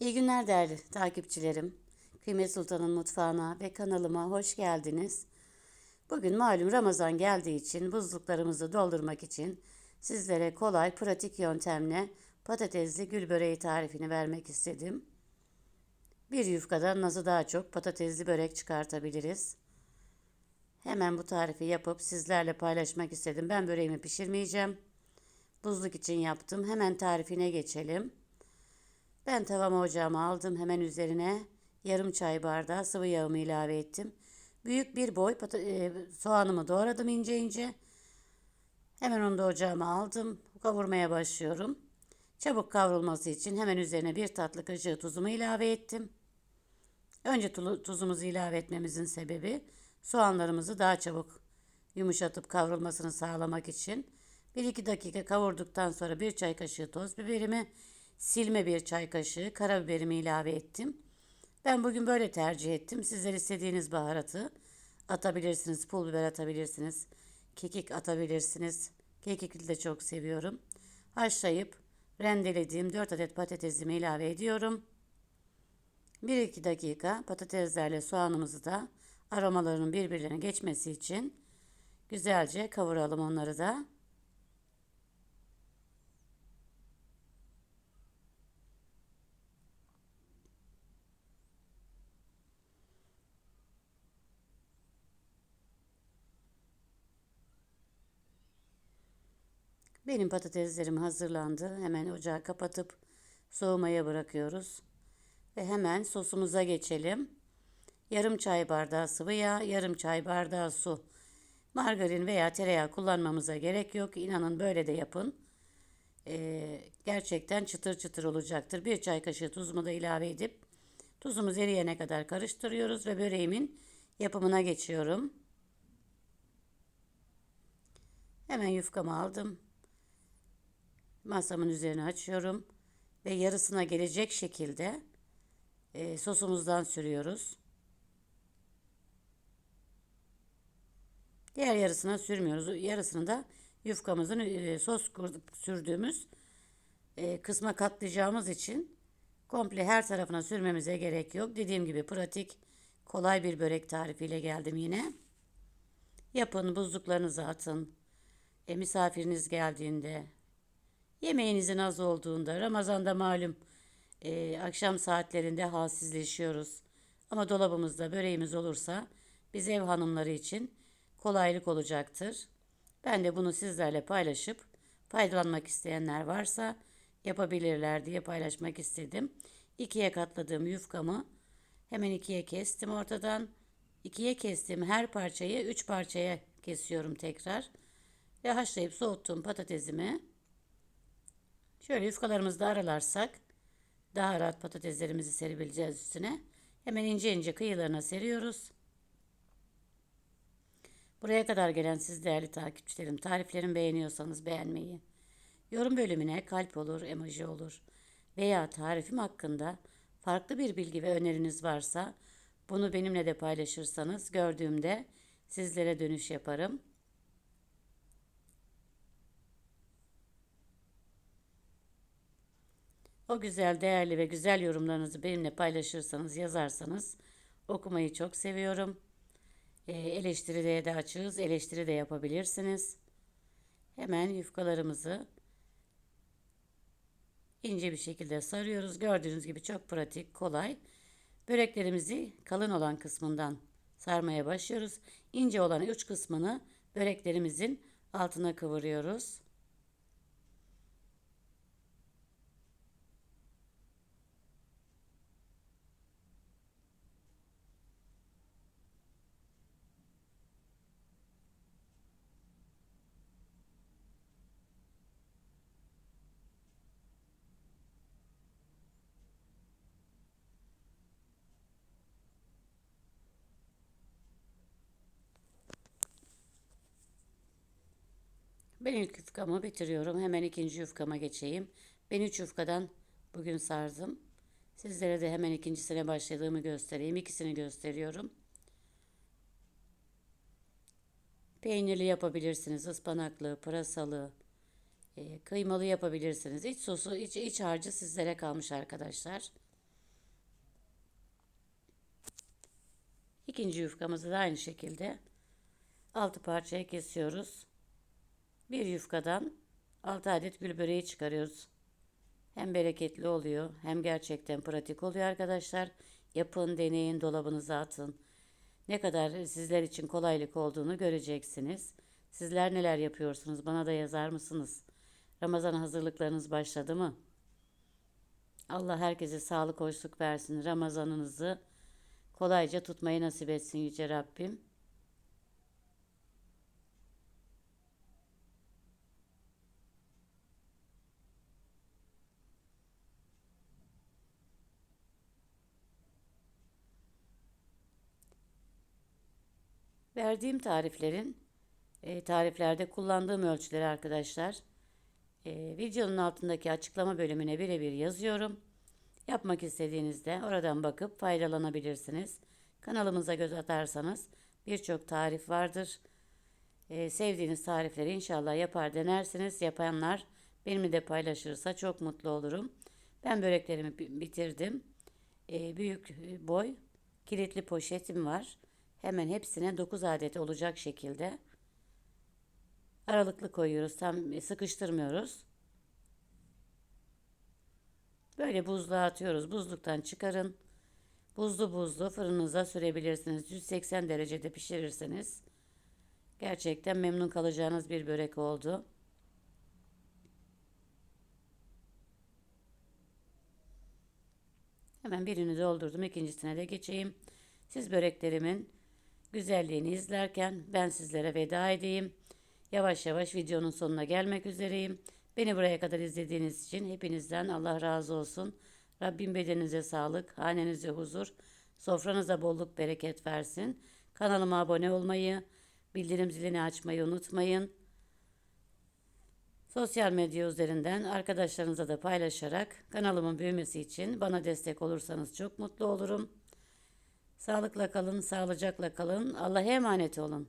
İyi günler değerli takipçilerim. Kıymet Sultan'ın mutfağına ve kanalıma hoş geldiniz. Bugün malum Ramazan geldiği için buzluklarımızı doldurmak için sizlere kolay, pratik yöntemle patatesli gül böreği tarifini vermek istedim. Bir yufkadan nasıl daha çok patatesli börek çıkartabiliriz? Hemen bu tarifi yapıp sizlerle paylaşmak istedim. Ben böreğimi pişirmeyeceğim. Buzluk için yaptım. Hemen tarifine geçelim. Ben tavamı ocağıma aldım. Hemen üzerine yarım çay bardağı sıvı yağımı ilave ettim. Büyük bir boy e, soğanımı doğradım ince ince. Hemen onu da ocağıma aldım. Kavurmaya başlıyorum. Çabuk kavrulması için hemen üzerine bir tatlı kaşığı tuzumu ilave ettim. Önce tuzumuzu ilave etmemizin sebebi soğanlarımızı daha çabuk yumuşatıp kavrulmasını sağlamak için. 1-2 dakika kavurduktan sonra bir çay kaşığı toz biberimi, silme bir çay kaşığı karabiberimi ilave ettim. Ben bugün böyle tercih ettim. Sizler istediğiniz baharatı atabilirsiniz. Pul biber atabilirsiniz. Kekik atabilirsiniz. Kekikli de çok seviyorum. Haşlayıp rendelediğim 4 adet patatesimi ilave ediyorum. 1-2 dakika patateslerle soğanımızı da aromalarının birbirlerine geçmesi için güzelce kavuralım onları da. Benim patateslerim hazırlandı. Hemen ocağı kapatıp soğumaya bırakıyoruz. Ve hemen sosumuza geçelim. Yarım çay bardağı sıvı yağ, yarım çay bardağı su. Margarin veya tereyağı kullanmamıza gerek yok. İnanın böyle de yapın. Ee, gerçekten çıtır çıtır olacaktır. Bir çay kaşığı tuzumu da ilave edip tuzumuz eriyene kadar karıştırıyoruz ve böreğimin yapımına geçiyorum. Hemen yufkamı aldım. Masamın üzerine açıyorum ve yarısına gelecek şekilde e, sosumuzdan sürüyoruz. Diğer yarısına sürmüyoruz. Yarısını da yufkamızın e, sos sürdüğümüz e, kısma katlayacağımız için komple her tarafına sürmemize gerek yok. Dediğim gibi pratik, kolay bir börek tarifiyle geldim yine. Yapın, buzluklarınızı atın. E, misafiriniz geldiğinde, yemeğinizin az olduğunda, Ramazan'da malum e, akşam saatlerinde halsizleşiyoruz. Ama dolabımızda böreğimiz olursa biz ev hanımları için kolaylık olacaktır. Ben de bunu sizlerle paylaşıp faydalanmak isteyenler varsa yapabilirler diye paylaşmak istedim. İkiye katladığım yufkamı hemen ikiye kestim ortadan. İkiye kestim her parçayı üç parçaya kesiyorum tekrar. Ve haşlayıp soğuttuğum patatesimi şöyle yufkalarımızı da aralarsak daha rahat patateslerimizi serebileceğiz üstüne. Hemen ince ince kıyılarına seriyoruz. Buraya kadar gelen siz değerli takipçilerim, tariflerimi beğeniyorsanız beğenmeyi, yorum bölümüne kalp olur, emoji olur veya tarifim hakkında farklı bir bilgi ve öneriniz varsa bunu benimle de paylaşırsanız gördüğümde sizlere dönüş yaparım. O güzel, değerli ve güzel yorumlarınızı benimle paylaşırsanız, yazarsanız okumayı çok seviyorum. E, eleştiriye de açığız. Eleştiri de yapabilirsiniz. Hemen yufkalarımızı ince bir şekilde sarıyoruz. Gördüğünüz gibi çok pratik, kolay. Böreklerimizi kalın olan kısmından sarmaya başlıyoruz. İnce olan uç kısmını böreklerimizin altına kıvırıyoruz. Ben ilk yufkamı bitiriyorum. Hemen ikinci yufkama geçeyim. Ben üç yufkadan bugün sardım. Sizlere de hemen ikincisine başladığımı göstereyim. İkisini gösteriyorum. Peynirli yapabilirsiniz. ıspanaklı, pırasalı, e, kıymalı yapabilirsiniz. İç sosu, iç, iç harcı sizlere kalmış arkadaşlar. İkinci yufkamızı da aynı şekilde altı parçaya kesiyoruz. Bir yufkadan 6 adet gül böreği çıkarıyoruz. Hem bereketli oluyor hem gerçekten pratik oluyor arkadaşlar. Yapın, deneyin, dolabınıza atın. Ne kadar sizler için kolaylık olduğunu göreceksiniz. Sizler neler yapıyorsunuz? Bana da yazar mısınız? Ramazan hazırlıklarınız başladı mı? Allah herkese sağlık, hoşluk versin. Ramazanınızı kolayca tutmayı nasip etsin Yüce Rabbim. Verdiğim tariflerin e, tariflerde kullandığım ölçüleri arkadaşlar e, videonun altındaki açıklama bölümüne birebir yazıyorum. Yapmak istediğinizde oradan bakıp faydalanabilirsiniz. Kanalımıza göz atarsanız birçok tarif vardır. E, sevdiğiniz tarifleri inşallah yapar denersiniz. Yapanlar benimle de paylaşırsa çok mutlu olurum. Ben böreklerimi bi- bitirdim. E, büyük boy kilitli poşetim var. Hemen hepsine 9 adet olacak şekilde aralıklı koyuyoruz. Tam sıkıştırmıyoruz. Böyle buzluğa atıyoruz. Buzluktan çıkarın. Buzlu buzlu fırınınıza sürebilirsiniz. 180 derecede pişirirseniz gerçekten memnun kalacağınız bir börek oldu. Hemen birini doldurdum. ikincisine de geçeyim. Siz böreklerimin güzelliğini izlerken ben sizlere veda edeyim. Yavaş yavaş videonun sonuna gelmek üzereyim. Beni buraya kadar izlediğiniz için hepinizden Allah razı olsun. Rabbim bedeninize sağlık, hanenize huzur, sofranıza bolluk bereket versin. Kanalıma abone olmayı, bildirim zilini açmayı unutmayın. Sosyal medya üzerinden arkadaşlarınıza da paylaşarak kanalımın büyümesi için bana destek olursanız çok mutlu olurum. Sağlıkla kalın, sağlıcakla kalın. Allah'a emanet olun.